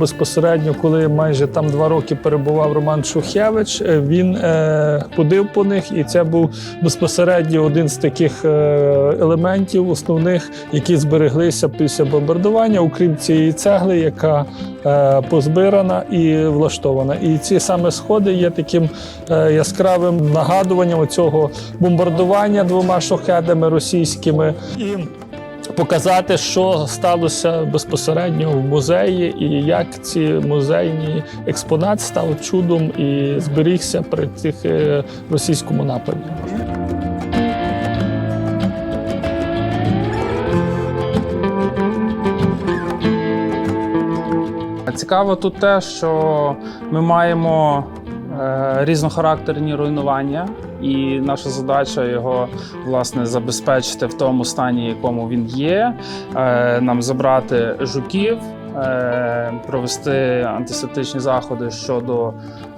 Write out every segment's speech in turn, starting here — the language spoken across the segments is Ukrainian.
Безпосередньо, коли майже там два роки перебував Роман Шухевич, е, він е, ходив по них, і це був безпосередньо один з таких е, елементів основних, які збереглися після бомбардування, окрім цієї цегли, яка е, позбирана і влаштована. І ці саме сходи є таким е, яскравим нагадуванням цього бомбардування двома шахедами російськими. І показати, що сталося безпосередньо в музеї, і як ці музейні експонат став чудом і зберігся при цих е, російському нападі. Цікаво тут те, що ми маємо різнохарактерні руйнування, і наша задача його власне забезпечити в тому стані, якому він є. Е, нам забрати жуків, е, провести антисептичні заходи щодо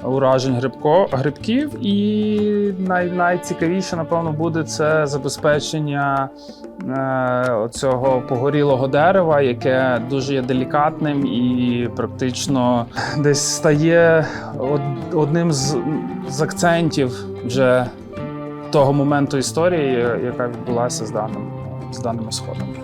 уражень грибко, грибків. І най, найцікавіше, напевно, буде це забезпечення е, цього погорілого дерева, яке дуже є делікатним і практично десь стає одним з, з акцентів вже того моменту історії, яка відбулася з даним з даними сходами.